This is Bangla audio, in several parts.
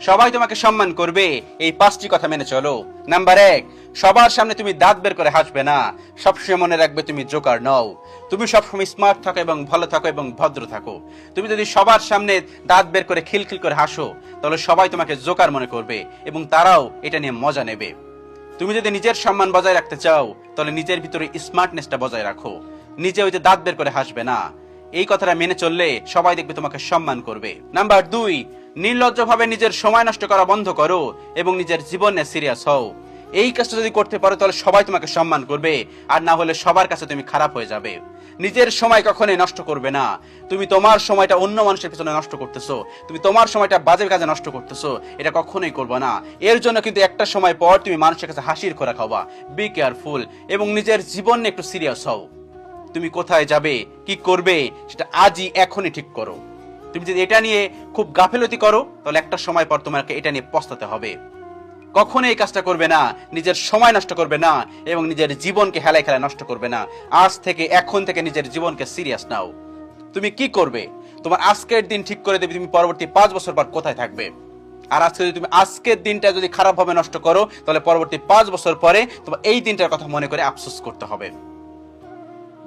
সবাই তোমাকে সম্মান করবে। এই পাঁচটি কথা মেনে চলো। নাম্বার এক, সবার সামনে তুমি দাঁত বের করে হাসবে না। সবসময় মনে রাখবে তুমি জোকার নও। তুমি সবসময় স্মার্ট থাকো এবং ভালো থাকো এবং ভদ্র থাকো। তুমি যদি সবার সামনে দাঁত বের করে খিলখিল করে হাসো, তাহলে সবাই তোমাকে জোকার মনে করবে এবং তারাও এটা নিয়ে মজা নেবে। তুমি যদি নিজের সম্মান বজায় রাখতে চাও, তাহলে নিজের ভিতরে স্মার্টনেসটা বজায় রাখো। নিজে ওই যে দাঁত বের করে হাসবে না। এই কথাটা মেনে চললে সবাই দেখবে তোমাকে সম্মান করবে। নাম্বার দুই নির্লজ্জভাবে নিজের সময় নষ্ট করা বন্ধ করো এবং নিজের জীবনে সিরিয়াস হও। এই কাজটা যদি করতে পারো, তাহলে সবাই তোমাকে সম্মান করবে, আর না হলে সবার কাছে তুমি খারাপ হয়ে যাবে। নিজের সময় কখনোই নষ্ট করবে না। তুমি তোমার সময়টা অন্য মানুষের পিছনে নষ্ট করতেছো। তুমি তোমার সময়টা বাজে কাজে নষ্ট করতেছো। এটা কখনোই করবে না। এর জন্য কিন্তু একটা সময় পর তুমি মানুষের কাছে হাসির খোরা খাওয়া বি কেয়ারফুল এবং নিজের জীবন একটু সিরিয়াস হও। তুমি কোথায় যাবে, কি করবে, সেটা আজই এখনই ঠিক করো। তুমি যদি এটা নিয়ে খুব গাফেলতি করো, তাহলে একটা সময় পর তোমাকে এটা নিয়ে পস্তাতে হবে। কখনো এই কাজটা করবে না, নিজের সময় নষ্ট করবে না, এবং নিজের জীবনকে হেলায় খেলায় নষ্ট করবে না। আজ থেকে, এখন থেকে নিজের জীবনকে সিরিয়াস নাও। তুমি কি করবে? তোমার আজকের দিন ঠিক করে দেবে, তুমি পরবর্তী পাঁচ বছর পর কোথায় থাকবে? আর আজকে যদি তুমি আজকের দিনটা যদি খারাপভাবে নষ্ট করো, তাহলে পরবর্তী পাঁচ বছর পরে তোমার এই দিনটার কথা মনে করে আফসোস করতে হবে।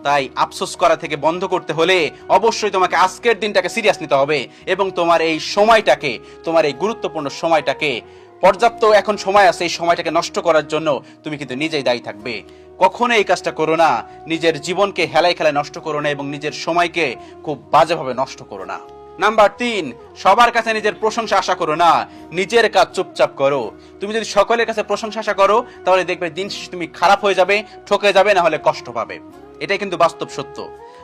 তাই আফসোস করা থেকে বন্ধ করতে হলে অবশ্যই তোমাকে আজকের দিনটাকে সিরিয়াস নিতে হবে এবং তোমার এই সময়টাকে, তোমার এই গুরুত্বপূর্ণ সময়টাকে, পর্যাপ্ত এখন সময় আছে এই সময়টাকে নষ্ট করার জন্য তুমি কিন্তু নিজেই দায়ী থাকবে। কখনো এই কাজটা করো না, নিজের জীবনকে হেলায় খেলায় নষ্ট করো না এবং নিজের সময়কে খুব বাজেভাবে নষ্ট করো না। নাম্বার তিন, সবার কাছে নিজের প্রশংসা আশা করো না, নিজের কাজ চুপচাপ করো। তুমি যদি সকলের কাছে প্রশংসা আশা করো, তাহলে দেখবে দিন শেষে তুমি খারাপ হয়ে যাবে, ঠকে যাবে, না হলে কষ্ট পাবে। এটাই কিন্তু বাস্তব সত্য।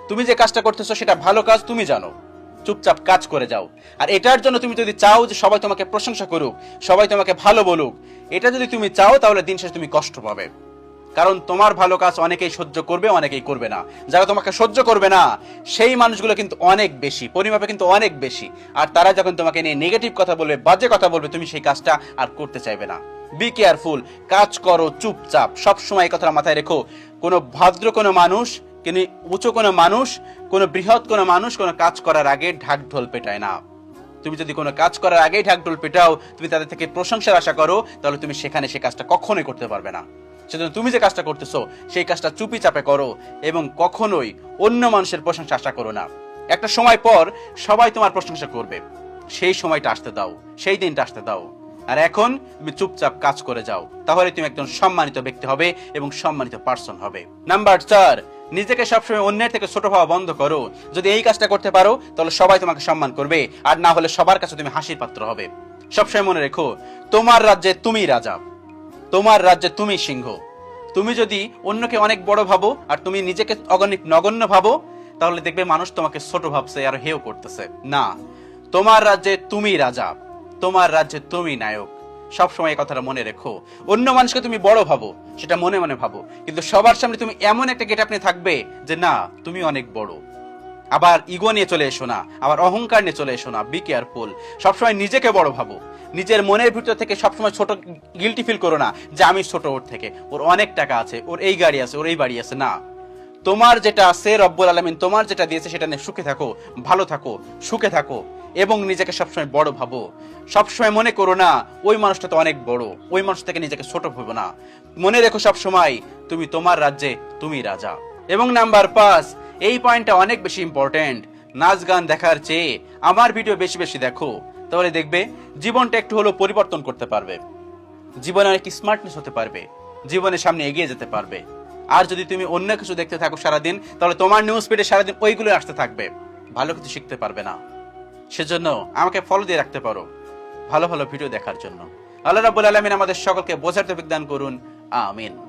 তুমি যে কাজটা করতেছো সেটা ভালো কাজ, তুমি জানো। চুপচাপ কাজ করে যাও। আর এটার জন্য তুমি যদি চাও যে সবাই তোমাকে প্রশংসা করুক, সবাই তোমাকে ভালো বলুক, এটা যদি তুমি চাও তাহলে দিন শেষে তুমি কষ্ট পাবে। কারণ তোমার ভালো কাজ অনেকেই সহ্য করবে, অনেকেই করবে না। যারা তোমাকে সহ্য করবে না, সেই মানুষগুলো কিন্তু অনেক বেশি, পরিমাপে কিন্তু অনেক বেশি। আর তারা যখন তোমাকে নিয়ে নেগেটিভ কথা বলবে, বাজে কথা বলবে, তুমি সেই কাজটা আর করতে চাইবে না। বি কেয়ারফুল কাজ করো, চুপচাপ। সবসময় এই কথাটা মাথায় রেখো। কোনো ভদ্র কোনো মানুষ কিন্তু উঁচু কোনো মানুষ, কোনো বৃহৎ কোনো মানুষ কোনো কাজ করার আগে ঢাক ঢোল পেটায় না। তুমি যদি কোনো কাজ করার আগেই ঢাকঢোল পেটাও, তুমি তাদের থেকে প্রশংসার আশা করো, তাহলে তুমি সেখানে সে কাজটা কখনোই করতে পারবে না। সেজন্য তুমি যে কাজটা করতেছো, সেই কাজটা চুপি চাপে করো এবং কখনোই অন্য মানুষের প্রশংসা আশা করো না। একটা সময় পর সবাই তোমার প্রশংসা করবে। সেই সময়টা আসতে দাও, সেই দিনটা আসতে দাও। আর এখন তুমি চুপচাপ কাজ করে যাও। তাহলে তুমি একজন সম্মানিত ব্যক্তি হবে এবং সম্মানিত পার্সন হবে। নাম্বার চার, নিজেকে সবসময় অন্যের থেকে ছোট হওয়া বন্ধ করো। যদি এই কাজটা করতে পারো, তাহলে সবাই তোমাকে সম্মান করবে, আর না হলে সবার কাছে তুমি হাসির পাত্র হবে। সবসময় মনে রেখো, তোমার রাজ্যে তুমি রাজা, তোমার রাজ্যে তুমি সিংহ। তুমি যদি অন্যকে অনেক বড় ভাবো, আর তুমি নিজেকে অগণিত নগণ্য ভাবো, তাহলে দেখবে মানুষ তোমাকে ছোট ভাবছে আর হেও করতেছে। না, তোমার রাজ্যে তুমি রাজা। তোমার রাজ্যে তুমি নায়ক। সবসময় এই কথাটা মনে রেখো। অন্য মানুষকে তুমি বড় ভাবো, সেটা মনে মনে ভাবো। কিন্তু সবার সামনে তুমি এমন একটা গেট আপনি থাকবে যে, না, তুমি অনেক বড়। আবার ইগো নিয়ে চলে এসো না, আবার অহংকার নিয়ে চলে এসো না। বি কেয়ারফুল সবসময় নিজেকে বড় ভাবো। নিজের মনের ভিতর থেকে সবসময় ছোট গিলটি ফিল করো না যে, আমি ছোট ওর থেকে। ওর অনেক টাকা আছে, ওর এই গাড়ি আছে, ওর এই বাড়ি আছে। না। তোমার যেটা আছে রব্বুল আলমিন, তোমার যেটা দিয়েছে সেটা নিয়ে সুখে থাকো, ভালো থাকো, সুখে থাকো এবং নিজেকে সবসময় বড় ভাবো। সবসময় মনে করো না, ওই মানুষটা তো অনেক বড়, ওই মানুষ থেকে নিজেকে ছোট ভাবো না। মনে রেখো সবসময়, তুমি তোমার রাজ্যে, তুমি রাজা। এবং নাম্বার পাঁচ, এই পয়েন্টটা অনেক বেশি ইম্পর্টেন্ট নাচ গান দেখার চেয়ে আমার ভিডিও বেশি বেশি দেখো। তাহলে দেখবে, জীবনটা একটু হলেও পরিবর্তন করতে পারবে। জীবনে অনেক স্মার্টনেস হতে পারবে। জীবনের সামনে এগিয়ে যেতে পারবে। আর যদি তুমি অন্য কিছু দেখতে থাকো সারাদিন, তাহলে তোমার নিউজ ফিডে সারাদিন ওইগুলো আসতে থাকবে। ভালো কিছু শিখতে পারবে না। সেজন্য আমাকে ফলো দিয়ে রাখতে পারো। ভালো ভালো ভিডিও দেখার জন্য। আল্লাহ রাবুল আলমিন আমাদের সকলকে বোঝার তো বিজ্ঞান করুন। আমিন।